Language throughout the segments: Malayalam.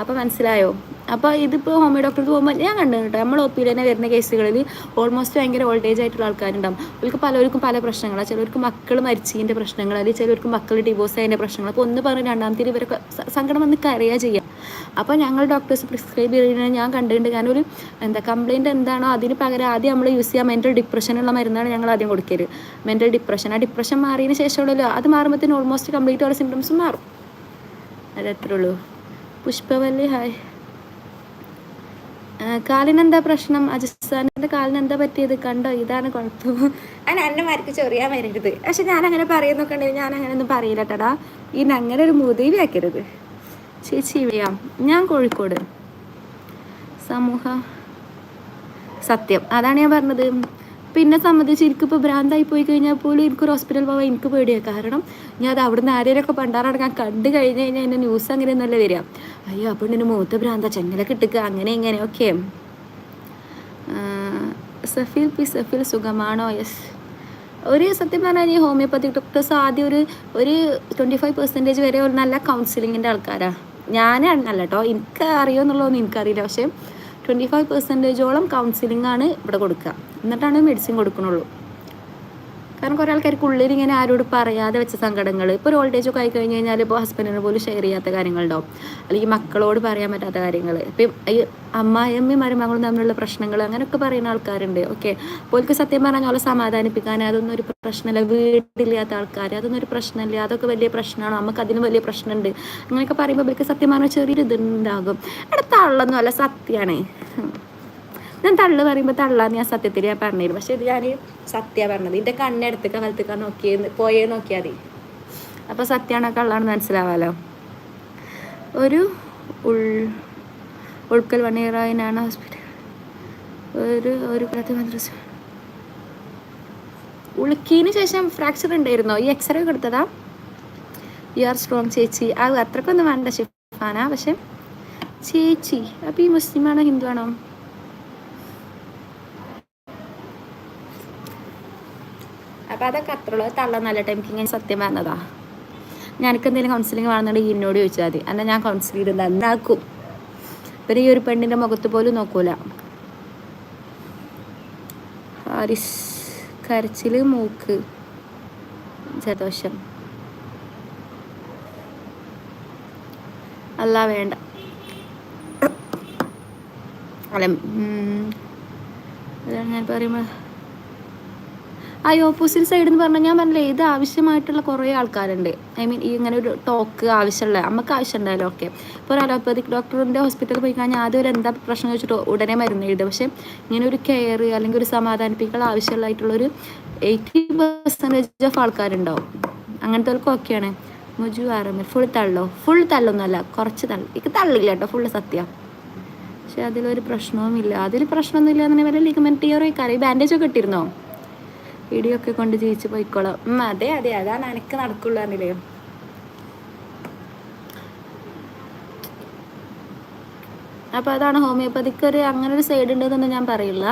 അപ്പോൾ മനസ്സിലായോ? അപ്പോൾ ഇതിപ്പോൾ ഹോമിയോ ഡോക്ടർക്ക് പോകുമ്പോൾ ഞാൻ കണ്ടു കേട്ടോ നമ്മൾ ഒ പിയിൽ തന്നെ വരുന്ന കേസുകളിൽ ഓൾമോസ്റ്റ് ഭയങ്കര ഓൾഡ് ആയിട്ടുള്ള ആൾക്കാരുണ്ടാവും. അവർക്ക് പലർക്കും പല പ്രശ്നങ്ങളാണ് ചിലർക്ക് മക്കൾ മരിച്ചതിന്റെ പ്രശ്നങ്ങൾ അല്ലെങ്കിൽ ചിലർക്ക് മക്കൾ ഡിവോഴ്സ് ആയതിന്റെ പ്രശ്നങ്ങൾ അപ്പോൾ ഒന്ന് പറഞ്ഞ് രണ്ടാമത്തെ ഇവരൊക്കെ സങ്കടം വന്ന് കരയുക ചെയ്യാം. അപ്പോൾ ഞങ്ങൾ ഡോക്ടേഴ്സ് പ്രിസ്ക്രൈബ് ചെയ്യുന്നത് ഞാൻ കണ്ടിട്ടുണ്ട്. ഞാനൊരു എന്താ കംപ്ലയിന്റ് എന്താണോ അതിന് പകരം ആദ്യം നമ്മൾ യൂസ് ചെയ്യുക മെന്റൽ ഡിപ്രഷനുള്ള മരുന്നാണ് ഞങ്ങൾ ആദ്യം കൊടുക്കരുത് മെന്റൽ ഡിപ്രഷൻ ആ ഡിപ്രഷൻ മാറിയതിന് ശേഷമുള്ളല്ലോ അത് മാറുമ്പോഴത്തേന് ഓൾമോസ്റ്റ് കംപ്ലീറ്റ് ഓരോ സിംറ്റംസും മാറും. അതത്രേ ഉള്ളൂ. പുഷ്പവല്ലി ഹായ്. കാലിനെന്താ പ്രശ്നം? അജിസ്ഥാനിന്റെ കാലിന് എന്താ പറ്റിയത്? കണ്ടോ? ഇതാണ് കുഴപ്പം. ഞാൻ അന്നമാർക്ക് ചൊറിയാൻ വരരുത്. പക്ഷെ ഞാൻ അങ്ങനെ പറയുന്നൊക്കെ ഉണ്ടെങ്കിൽ ഞാൻ അങ്ങനെ ഒന്നും പറയില്ല കേട്ടടാ ഇനി അങ്ങനെ ഒരു മുതീവി ആക്കരുത്. ചേച്ചി ഇവിടെയാം. ഞാൻ കോഴിക്കോട്. സമൂഹ. സത്യം. അതാണ് ഞാൻ പറഞ്ഞത്. പിന്നെ സംബന്ധിച്ച് എനിക്കിപ്പോൾ ഭ്രാന്തായി പോയി കഴിഞ്ഞാൽ പോലും എനിക്കൊരു ഹോസ്പിറ്റൽ പോകാൻ എനിക്ക് പേടിയാണ് കാരണം ഞാൻ അത് അവിടുന്ന് ആരെയൊക്കെ ഞാൻ കണ്ടു കഴിഞ്ഞ് കഴിഞ്ഞാൽ എന്റെ ന്യൂസ് അങ്ങനെ നല്ല വരിക. അയ്യോ അപ്പോൾ എന്റെ മൂത്ത ഭ്രാന്ത ചെങ്ങലൊക്കെ ഇട്ടുക അങ്ങനെ ഇങ്ങനെ ഓക്കെ സഫീൽ പി സഫീൽ സുഖമാണോ? യെസ് ഒരു സത്യം പറഞ്ഞാൽ ഈ ഹോമിയോപ്പതി ഡോക്ടേഴ്സ് ആദ്യം ഒരു ഒരു ട്വന്റി ഫൈവ് പെർസെന്റേജ് വരെ ഒരു നല്ല കൗൺസിലിങ്ങിന്റെ ആൾക്കാരാണ് ഞാൻ അല്ല കേട്ടോ എനിക്ക് അറിയുമെന്നുള്ളതൊന്നും എനിക്കറിയില്ല. പക്ഷേ ട്വന്റി ഫൈവ് പെർസെന്റേജോളം കൗൺസിലിംഗ് ആണ് ഇവിടെ കൊടുക്കുക. എന്നിട്ടാണ് മെഡിസിൻ കൊടുക്കണുള്ളൂ. കാരണം കുറേ ആൾക്കാർക്ക് ഉള്ളിൽ ഇങ്ങനെ ആരോട് പറയാതെ വെച്ച സങ്കടങ്ങൾ ഇപ്പോൾ ഒരു ഓൾഡ് ഏജ് ഒക്കെ ആയി കഴിഞ്ഞ് കഴിഞ്ഞാൽ ഇപ്പോൾ ഹസ്ബൻഡിന് പോലും ഷെയർ ചെയ്യാത്ത കാര്യങ്ങളുണ്ടാവും. അല്ലെങ്കിൽ മക്കളോട് പറയാൻ പറ്റാത്ത കാര്യങ്ങൾ ഇപ്പം ഈ അമ്മായിയമ്മയും മരുമകളും തമ്മിലുള്ള പ്രശ്നങ്ങൾ അങ്ങനെയൊക്കെ പറയുന്ന ആൾക്കാരുണ്ട്. ഓക്കെ പോൽക്ക് സത്യം പറഞ്ഞാൽ അവളെ സമാധാനിപ്പിക്കാൻ അതൊന്നും ഒരു പ്രശ്നമില്ല വീടില്ലാത്ത ആൾക്കാർ അതൊന്നും ഒരു പ്രശ്നമില്ല അതൊക്കെ വലിയ പ്രശ്നമാണ്. നമുക്ക് അതിന് വലിയ പ്രശ്നമുണ്ട് അങ്ങനെയൊക്കെ പറയുമ്പോൾ ഇവർക്ക് സത്യം പറഞ്ഞാൽ ചെറിയൊരു ഇതുണ്ടാകും ഇവിടെ തള്ളൊന്നും അല്ല സത്യമാണ് ഞാൻ തള്ളു പറയുമ്പോൾ തള്ളാന്ന് ഞാൻ സത്യത്തിൽ ഞാൻ പറഞ്ഞിരുന്നു. പക്ഷെ ഇത് ഞാൻ സത്യ പറഞ്ഞത്. എന്റെ കണ്ണെടുത്തേക്ക വലത്തേക്ക നോക്കിയെന്ന് പോയേ നോക്കിയാൽ മതി. അപ്പോൾ സത്യമാണോ കള്ളാണെന്ന് മനസ്സിലാവാലോ? ഒരു ഉൾ ഉൾക്കൽ വണ്ണിയറായനാണ് ഹോസ്പിറ്റൽ ഒരു ഒരു ഉളുക്കിന് ശേഷം ഫ്രാക്ചർ ഉണ്ടായിരുന്നോ? ഈ എക്സ്റേ ഒക്കെ എടുത്തതാ? യു ആർ സ്ട്രോങ് ചേച്ചി. അത് അത്രക്കൊന്നും വേണ്ട ഷിഫാന. പക്ഷെ ചേച്ചി അപ്പോൾ ഈ മുസ്ലിമാണോ ഹിന്ദു ആണോ അപ്പോൾ അതൊക്കെ അത്ര ഉള്ളത് തള്ള നല്ല ടൈമിക്ക് ഇങ്ങനെ സത്യം പറഞ്ഞതാ. ഞാനൊക്കെ എന്തെങ്കിലും കൗൺസിലിംഗ് വേണമെന്നുണ്ടെങ്കിൽ എന്നോട് ചോദിച്ചാൽ മതി. എന്നാൽ ഞാൻ കൗൺസിൽ ചെയ്ത് നന്നാക്കും. പിന്നെ ഈ ഒരു പെണ്ണിന്റെ മുഖത്ത് പോലും നോക്കൂല. ഹാരിസ് കരച്ചിൽ മൂക്ക് ജലദോഷം. അല്ല വേണ്ട. അല്ല ഞാൻ പറയുമ്പോൾ ആ ഓപ്പോസിറ്റ് സൈഡ് എന്ന് പറഞ്ഞാൽ ഞാൻ പറഞ്ഞില്ലേ ഇത് ആവശ്യമായിട്ടുള്ള കുറേ ആൾക്കാരുണ്ട്. ഐ മീൻ ഈ ഇങ്ങനെ ഒരു ടോക്ക് ആവശ്യമുള്ള നമുക്ക് ആവശ്യം ഉണ്ടായാലും ഓക്കെ ഇപ്പോൾ ഒരു അലോപ്പതിക് ഡോക്ടറിന്റെ ഹോസ്പിറ്റലിൽ പോയി കഴിഞ്ഞാൽ ആദ്യം ഒരു എന്താ പ്രശ്നം ചോദിച്ചിട്ട് ഉടനെ മരുന്ന് എഴുതും. പക്ഷേ ഇങ്ങനെ ഒരു കെയർ അല്ലെങ്കിൽ ഒരു സമാധാനിപ്പിക്കൽ ആവശ്യമുള്ളതായിട്ടുള്ളൊരു എയ്റ്റി പെർസെന്റേജ് ഓഫ് ആൾക്കാരുണ്ടാവും. അങ്ങനത്തെ ഓക്കെയാണ് മുജു ആറമ്മ ഫുൾ തള്ളോ? ഫുൾ തള്ളൊന്നുമല്ല കുറച്ച് തള്ളു. എനിക്ക് തള്ളില്ല കേട്ടോ ഫുള്ള് സത്യം. പക്ഷെ അതിലൊരു പ്രശ്നവുമില്ല. അതിൽ പ്രശ്നമൊന്നുമില്ല എന്നെ വല്ല ലിഗമെന്റ് ഈ കറി ബാൻഡേജ് ഒക്കെ ഇട്ടിരുന്നോ? ഇടിയൊക്കെ കൊണ്ട് ജീവിച്ചു പോയിക്കോളാം. അതെ അതെ അതാണ് എനിക്ക് നടക്കുള്ളൂ എന്നില്ലേ അപ്പോൾ അതാണ് ഹോമിയോപ്പതിക്ക് ഒരു അങ്ങനെ ഒരു സൈഡ് ഉണ്ടെന്നൊന്നും ഞാൻ പറയില്ല.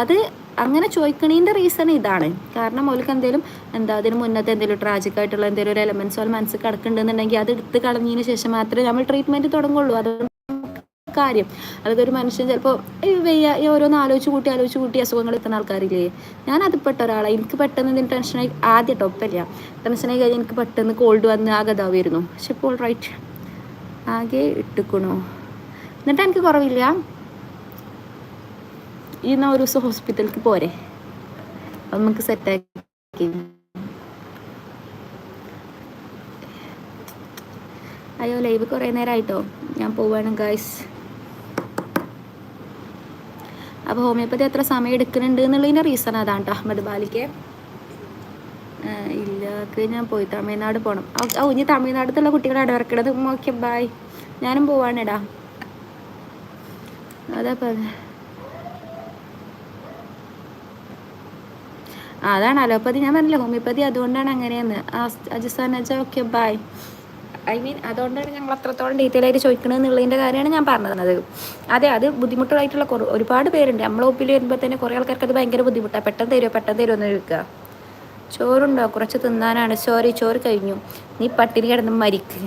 അത് അങ്ങനെ ചോദിക്കണീന്റെ റീസൺ ഇതാണ്. കാരണം ഓൾക്ക് എന്തെങ്കിലും എന്താ അതിന് മുന്നത്തെ എന്തെങ്കിലും ട്രാജിക് ആയിട്ടുള്ള എന്തെങ്കിലും ഒരു എലമെന്റ്സ് ഓൾ മനസ്സിൽ കിടക്കുന്നുണ്ടെന്നുണ്ടെങ്കിൽ അത് എടുത്ത് കളഞ്ഞതിന് ശേഷം മാത്രമേ നമ്മൾ ട്രീറ്റ്മെന്റ് തുടങ്ങുള്ളൂ. അത് കാര്യം. അതായത് ഒരു മനുഷ്യൻ ചിലപ്പോൾ വയ്യ ഓരോന്ന് ആലോചിച്ച് കൂട്ടി ആലോചിച്ച് കൂട്ടി അസുഖങ്ങൾ എത്തുന്ന ആൾക്കാരില്ലേ? ഞാൻ അത് പെട്ട ഒരാളാണ് എനിക്ക് പെട്ടെന്ന് ഇതിന് ടെൻഷനായി ആദ്യം ടൊപ്പല്ല ടെൻഷനായി കഴിഞ്ഞാൽ എനിക്ക് പെട്ടെന്ന് കോൾഡ് വന്ന് ആകെ ഇതാവുമായിരുന്നു പക്ഷെ ഇപ്പോൾ റൈറ്റ് ആകെ ഇട്ടുക്കണു. എന്നിട്ട് എനിക്ക് കുറവില്ല. ഈ എന്നാ ഒരു ദിവസം ഹോസ്പിറ്റലിലേക്ക് പോരെ. നമുക്ക് സെറ്റാക്കി അയ്യോ ലൈവ് കുറേ നേരമായിട്ടോ ഞാൻ പോവാണ് ഗായ്സ് അപ്പോൾ ഹോമിയോപ്പതി എത്ര സമയം എടുക്കുന്നുണ്ട് എന്നുള്ളതിന്റെ റീസൺ അതാണ് കേട്ടോ അഹമ്മദ് ബാലിക്ക്. ഇല്ലാത്ത ഇല്ല ഞാൻ പോയി തമിഴ്നാട് പോകണം ഓ ഇനി തമിഴ്നാട്ടിലുള്ള കുട്ടികളെ ഇടവർക്കണത് ഓക്കെ ബായ് ഞാനും പോവാണെടാ. അതാ പറഞ്ഞ. അതാണ് അലോപ്പതി. ഞാൻ പറഞ്ഞില്ല ഹോമിയോപ്പതി അതുകൊണ്ടാണ് അങ്ങനെയെന്ന്. അജിസ്ഥാൻ വെച്ചാൽ ഓക്കെ ബായ് ഐ മീൻ അതുകൊണ്ടാണ് ഞങ്ങൾ അത്രത്തോളം ഡീറ്റെയിൽ ആയിട്ട് ചോദിക്കണത് എന്നുള്ളതിന്റെ കാര്യമാണ് ഞാൻ പറഞ്ഞത്. അതെ അത് ബുദ്ധിമുട്ടായിട്ടുള്ള കുറേ ഒരുപാട് പേരുണ്ട്. നമ്മളെ ഒപ്പിൽ വരുമ്പോൾ തന്നെ കുറേ ആൾക്കാർക്ക് അത് ഭയങ്കര ബുദ്ധിമുട്ടാണ് പെട്ടെന്ന് തരുമോ പെട്ടെന്ന് തരുമോ എന്ന് ചോദിക്കുക ചോറുണ്ടോ? കുറച്ച് തിന്നാനാണ്. സോറി ചോറ് കഴിഞ്ഞു. നീ പട്ടിണി കിടന്ന് മരിക്ക്.